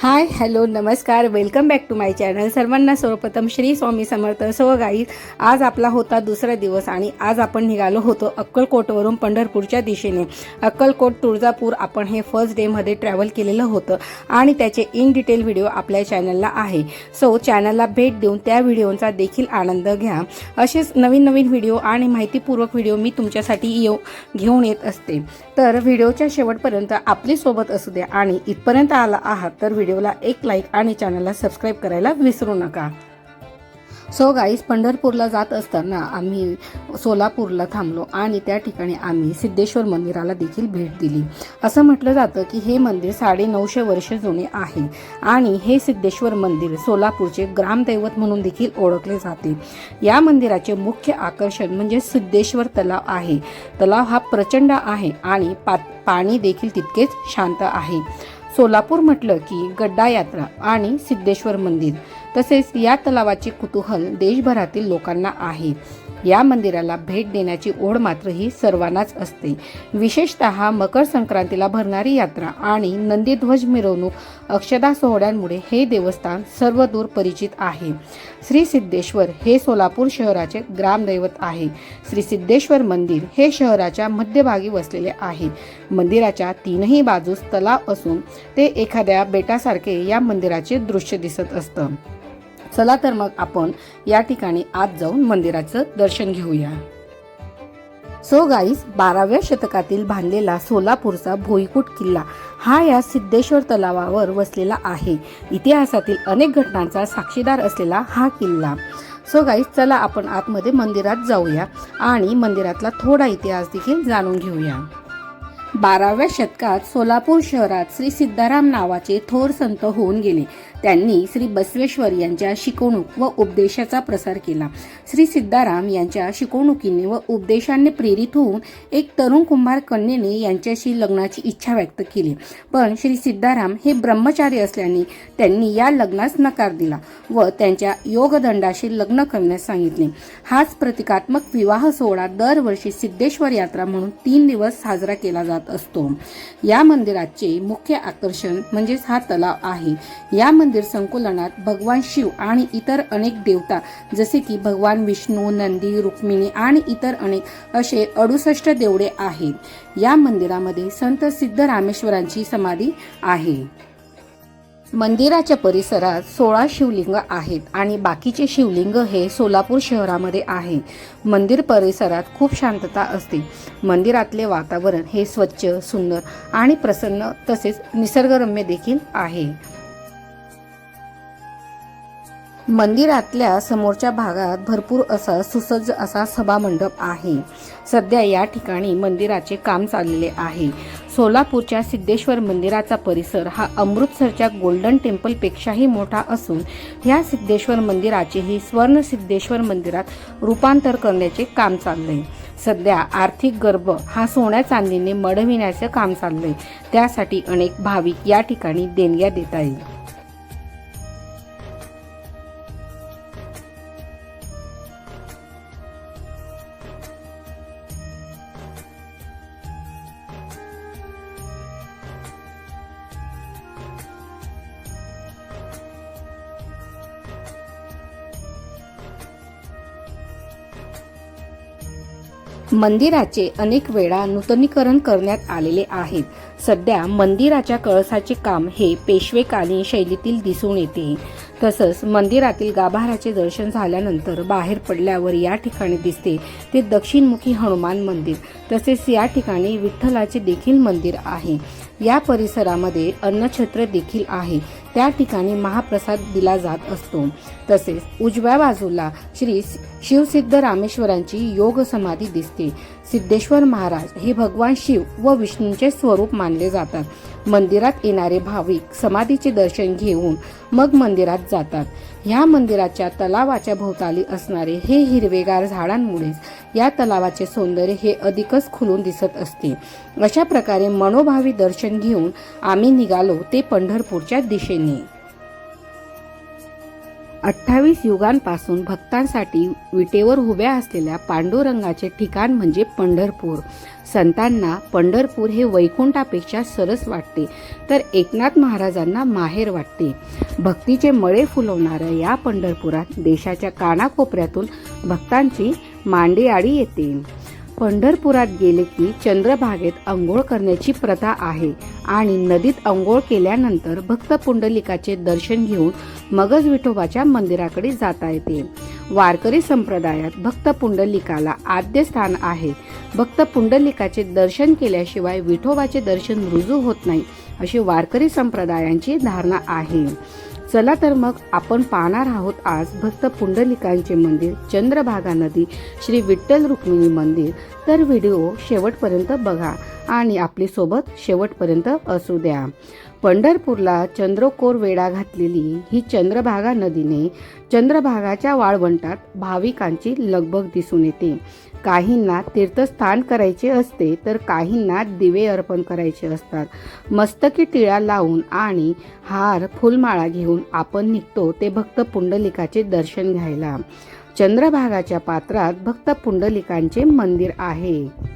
हाय hello नमस्कार welcome back to my channel. सर्वांना सर्वप्रथम श्री स्वामी समर्थ. सव गाई आज आपला होता दुसरा दिवस आणि आज आपण निघालो होतो अक्कलकोटवरून पंढरपूरच्या दिशेने. अक्कलकोट तुळजापूर आपण हे फर्स्ट डेमध्ये ट्रॅव्हल केलेलं होतं आणि त्याचे इन डिटेल व्हिडिओ आपल्या चॅनलला आहे. सो चॅनलला भेट देऊन त्या व्हिडिओचा देखील आनंद घ्या. असेच नवीन नवीन व्हिडिओ आणि माहितीपूर्वक व्हिडिओ मी तुमच्यासाठी येऊ घेऊन येत असते. तर व्हिडिओच्या शेवटपर्यंत आपली सोबत असू द्या आणि इथपर्यंत आला आहात तर व्हिडिओ व्हिडिओला एक लाईक आणि चॅनलला सबस्क्राईब करायला विसरू नका. सो गाईस पंढरपूरला जात असताना आम्ही सोलापूरला थांबलो आणि त्या ठिकाणी आम्ही सिद्धेश्वर मंदिराला देखील भेट दिली. असं म्हटलं जातं की हे मंदिर साडे नऊशे वर्ष जुने आहे आणि हे सिद्धेश्वर मंदिर सोलापूरचे ग्रामदैवत म्हणून देखील ओळखले जाते. या मंदिराचे मुख्य आकर्षण म्हणजे सिद्धेश्वर तलाव आहे. तलाव हा प्रचंड आहे आणि पा पाणी देखील तितकेच शांत आहे. सोलापूर म्हटलं की गड्डा यात्रा आणि सिद्धेश्वर मंदिर तसेच या तलावाचे कुतूहल देशभरातील लोकांना आहे. या मंदिराला भेट देण्याची ओढ मात्र ही सर्वांनाच असते. विशेषत मकर संक्रांतीला भरणारी यात्रा आणि नंदीध्वज मिरवणूक अक्षदा सोहळ्यांमुळे हे देवस्थान सर्वदूर परिचित आहे. श्री सिद्धेश्वर हे सोलापूर शहराचे ग्रामदैवत आहे. श्री सिद्धेश्वर मंदिर हे शहराच्या मध्यभागी वसलेले आहे. मंदिराच्या तीनही बाजूस तलाव असून ते एखाद्या बेटासारखे या मंदिराचे दृश्य दिसत असतं. चला तर मग आपण या ठिकाणी आत जाऊन मंदिराचं दर्शन घेऊया. सो गाईस बाराव्या शतकातील बांधलेला सोलापूरचा भोईकूट किल्ला हा या सिद्धेश्वर तलावावर वसलेला आहे. इतिहासातील अनेक घटनांचा साक्षीदार असलेला हा किल्ला. सो गाईस चला आपण आतमध्ये मंदिरात जाऊया आणि मंदिरातला थोडा इतिहास देखील जाणून घेऊया. बाराव्या शतकात सोलापूर शहरात श्री सिद्धाराम नावाचे थोर संत होऊन गेले. त्यांनी श्री बसवेश्वर यांच्या शिकवणूक व उपदेशाचा प्रसार केला. श्री सिद्धाराम यांच्या शिकवणुकीने व उपदेशाने प्रेरित होऊन एक तरुण कुंभार कन्येने यांच्याशी लग्नाची इच्छा व्यक्त केली. पण श्री सिद्धाराम हे ब्रह्मचारी असल्याने त्यांनी या लग्नास नकार दिला व त्यांच्या योगदंडाशी लग्न करण्यास सांगितले. हाच प्रतिकात्मक विवाह सोहळा दरवर्षी सिद्धेश्वर यात्रा म्हणून तीन दिवस साजरा केला जात असतो. या मंदिराचे मुख्य आकर्षण म्हणजेच हा तलाव आहे. या मंदिर मंदिर संकुलनात भगवान शिव आणि इतर अनेक देवता जसे की भगवान विष्णू नंदी रुक्मिणी आणि इतर अनेक असे अडुसष्ट देवडे आहेत. या मंदिरामध्ये संत सिद्ध रामेश्वरांची समाधी आहे. मंदिराच्या परिसरात सोळा शिवलिंग आहेत आणि बाकीचे शिवलिंग हे सोलापूर शहरामध्ये आहे. मंदिर परिसरात खूप शांतता असते. मंदिरातले वातावरण हे स्वच्छ सुंदर आणि प्रसन्न तसेच निसर्गरम्य देखील आहे. मंदिरातल्या समोरच्या भागात भरपूर असा सुसज्ज असा सभामंडप आहे. सध्या या ठिकाणी मंदिराचे काम चाललेले आहे. सोलापूरच्या सिद्धेश्वर मंदिराचा परिसर हा अमृतसरच्या गोल्डन टेम्पलपेक्षाही मोठा असून या सिद्धेश्वर मंदिराचेही स्वर्ण सिद्धेश्वर मंदिरात रूपांतर करण्याचे काम चाललंय. सध्या आर्थिक गर्भ हा सोन्या चांदीने मडविण्याचं काम चाललंय. त्यासाठी अनेक भाविक या ठिकाणी देणग्या देता येईल मंदिराचे अनेक वेळा नूतनीकरण करण्यात आलेले आहेत. सध्या मंदिराच्या कळसाचे काम हे पेशवेकालीन शैलीतील दिसून येते. तसंच मंदिरातील गाभाऱ्याचे दर्शन झाल्यानंतर बाहेर पडल्यावर या ठिकाणी दिसते ते दक्षिणमुखी हनुमान मंदिर. तसेच या ठिकाणी विठ्ठलाचे देखील मंदिर आहे. या परिसरामध्ये अन्नछत्र देखील आहे. त्या ठिकाणी महाप्रसाद दिला जात असतो. तसेच उजव्या बाजूला श्री शिवसिद्ध रामेश्वरांची योग समाधी दिसते. सिद्धेश्वर महाराज हे भगवान शिव व विष्णूंचे स्वरूप मानले जातात. मंदिरात येणारे भाविक समाधीचे दर्शन घेऊन मग मंदिरात जातात. ह्या मंदिराच्या तलावाच्या भोवताली असणारे हे हिरवेगार झाडांमुळेच या तलावाचे सौंदर्य हे अधिकच खुलून दिसत असते. अशा प्रकारे मनोभावी दर्शन घेऊन आम्ही निघालो ते पंढरपूरच्या दिशेने. अठ्ठावीस युगांपासून भक्तांसाठी विटेवर उभ्या असलेल्या पांडुरंगाचे ठिकाण म्हणजे पंढरपूर. संतांना पंढरपूर हे वैकुंठापेक्षा सरस वाटते तर एकनाथ महाराजांना माहेर वाटते. भक्तीचे मळे फुलवणाऱ्या या पंढरपुरात देशाच्या कानाकोपऱ्यातून भक्तांची मांडीआडी येते. पंढरपुरात गेले की चंद्रभागेत अंघोळ करण्याची प्रथा आहे आणि नदीत अंघोळ केल्यानंतर भक्त पुंडलिकाचे दर्शन घेऊन मगज विठोबाच्या मंदिराकडे जाता येते. वारकरी संप्रदायात भक्त पुंडलिकाला आद्य स्थान आहे. भक्त पुंडलिकाचे दर्शन केल्याशिवाय विठोबाचे दर्शन रुजू होत नाही अशी वारकरी संप्रदायांची धारणा आहे. चला तर मग आपण पाहणार आहोत आज भक्त पुंडलिकांचे मंदिर चंद्रभागा नदी श्री विठ्ठल रुक्मिणी मंदिर. तर व्हिडिओ शेवटपर्यंत बघा आणि आपली सोबत शेवटपर्यंत असू द्या. पंढरपूरला चंद्रकोर वेढा घातलेली ही चंद्रभागा नदीने चंद्रभागाच्या वाळवंटात भाविकांची लगबग दिसून येते. काहींना तीर्थस्थान करायचे असते तर काहींना दिवे अर्पण करायचे असतात. मस्तकी टिळा लावून आणि हार फुलमाळा घेऊन आपण निघतो ते भक्त पुंडलिकाचे दर्शन घ्यायला. चंद्रभागाच्या पात्रात भक्त पुंडलिकांचे मंदिर आहे.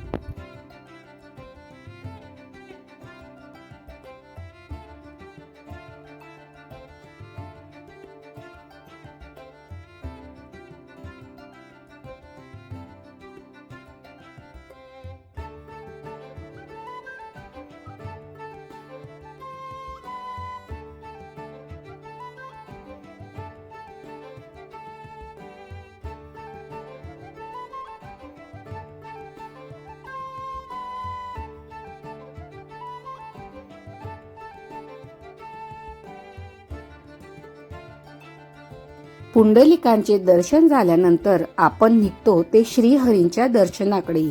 पुंडलिकांचे दर्शन झाल्यानंतर आपण निघतो ते श्रीहरींच्या दर्शनाकडे.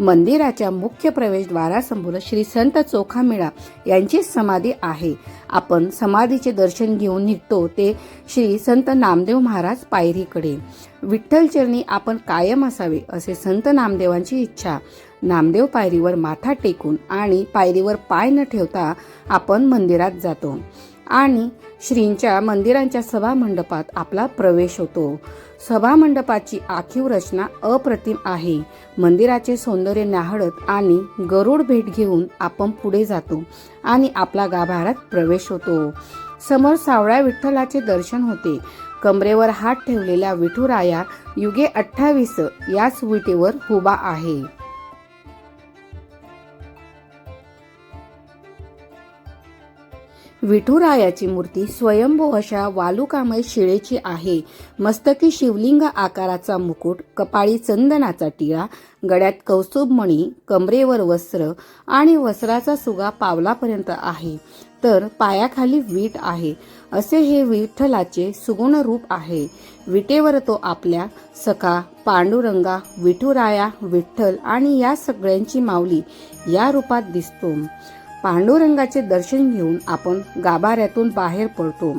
मंदिराच्या मुख्य प्रवेशद्वारासमोर श्री संत चोखामेळा यांची समाधी आहे. आपण समाधीचे दर्शन घेऊन निघतो ते श्री संत नामदेव महाराज पायरीकडे. विठ्ठलचरणी आपण कायम असावे असे संत नामदेवांची इच्छा. नामदेव पायरीवर माथा टेकून आणि पायरीवर पाय न ठेवता आपण मंदिरात जातो. आणि श्रींच्या मंदिरांच्या सभामंडपात आपला प्रवेश होतो. सभामंडपाची आखीव रचना अप्रतिम आहे. मंदिराचे सौंदर्य न्याहळत आणि गरुड भेट घेऊन आपण पुढे जातो आणि आपला गाभारात प्रवेश होतो. समोर सावळ्या विठ्ठलाचे दर्शन होते. कमरेवर हात ठेवलेल्या विठुराया युगे अठ्ठावीस याच विटेवर उभा आहे. विठुरायाची मूर्ती स्वयंभू अशा वालुकामय शिळेची आहे. मस्तकी शिवलिंग आकाराचा मुकुट कपाळी चंदनाचा टिळा गळ्यात कौस्तुभमणी कमरेवर वस्त्र आणि वस्त्राचा सुगा पावलापर्यंत आहे. तर पायाखाली वीट आहे. असे हे विठ्ठलाचे सुगुण रूप आहे. विटेवर तो आपल्या सखा पांडुरंगा विठुराया विठ्ठल आणि या सगळ्यांची माऊली या रूपात दिसतो. पांडुरंगाचे दर्शन घेऊन आपण गाभाऱ्यातून बाहेर पडतो.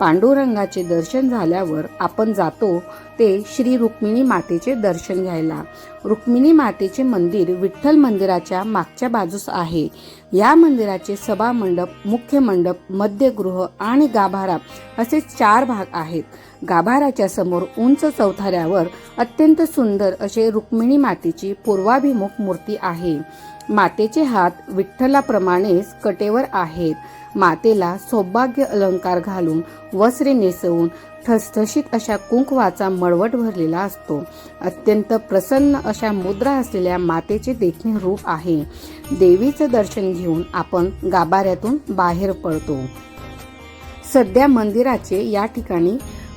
पांडुरंगाचे दर्शन झाल्यावर आपण जातो ते श्री रुक्मिणी मातेचे दर्शन घ्यायला. रुक्मिणी मातेचे मंदिर विठ्ठल मंदिराच्या मागच्या बाजूस आहे. या मंदिराचे सभा मंडप मुख्य मंडप मध्यगृह आणि गाभारा असे चार भाग आहेत. गाभाराच्या समोर उंच चौथाऱ्यावर अत्यंत सुंदर असे रुक्मिणी मातेची पूर्वाभिमुख मूर्ती आहे. मातेचे हात विठ्ठलाप्रमाणेच कटेवर आहेत. मातेला सौभाग्य अलंकार घालून वस्त्रे नेसवून ठसठशीत अशा कुंकवाचा मळवट भरलेला असतो. अत्यंत प्रसन्न अशा मुद्रा असलेल्या मातेचे देखणे रूप आहे. देवीचं दर्शन घेऊन आपण गाभाऱ्यातून बाहेर पडतो. सध्या मंदिराचे या ठिकाणी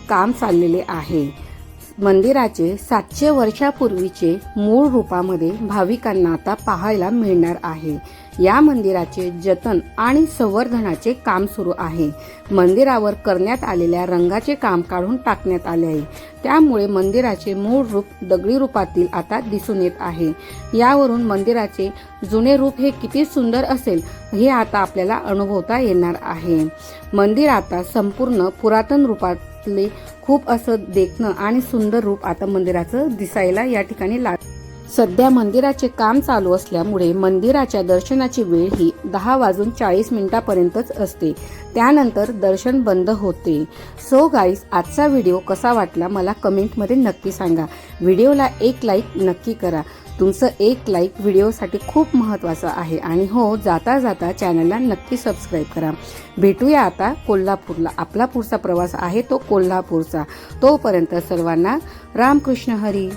काम चाललेले आहे. मंदिराचे सातशे वर्षापूर्वीचे मूळ रूपामध्ये भाविकांना आता पाहायला मिळणार आहे. या मंदिराचे जतन आणि संवर्धनाचे काम सुरू आहे. मंदिरावर करण्यात आलेल्या रंगाचे काम काढून टाकण्यात आले आहे. त्यामुळे मंदिराचे मूळ रूप दगडी रूपातील आता दिसून येत आहे. यावरून मंदिराचे जुने रूप हे किती सुंदर असेल हे आता आपल्याला अनुभवता येणार आहे. मंदिर आता संपूर्ण पुरातन रूपात ले खूप असं देखणं आणि सुंदर रूप आता मंदिराचं दिसायला या ठिकाणी लाग सध्या मंदिराचे काम चालू असल्यामुळे मंदिराच्या दर्शनाची वेळ ही दहा वाजून चाळीस मिनिटापर्यंतच असते. त्यानंतर दर्शन बंद होते. सो गाईज आजचा व्हिडिओ कसा वाटला मला कमेंटमध्ये नक्की सांगा. व्हिडिओला एक लाईक नक्की करा. तुमचं एक लाईक व्हिडिओसाठी खूप महत्त्वाचं आहे. आणि हो जाता जाता चॅनलला नक्की सबस्क्राईब करा. भेटूया आता कोल्हापूरला. आपला पुढचा प्रवास आहे तो कोल्हापूरचा. तोपर्यंत सर्वांना रामकृष्ण हरी.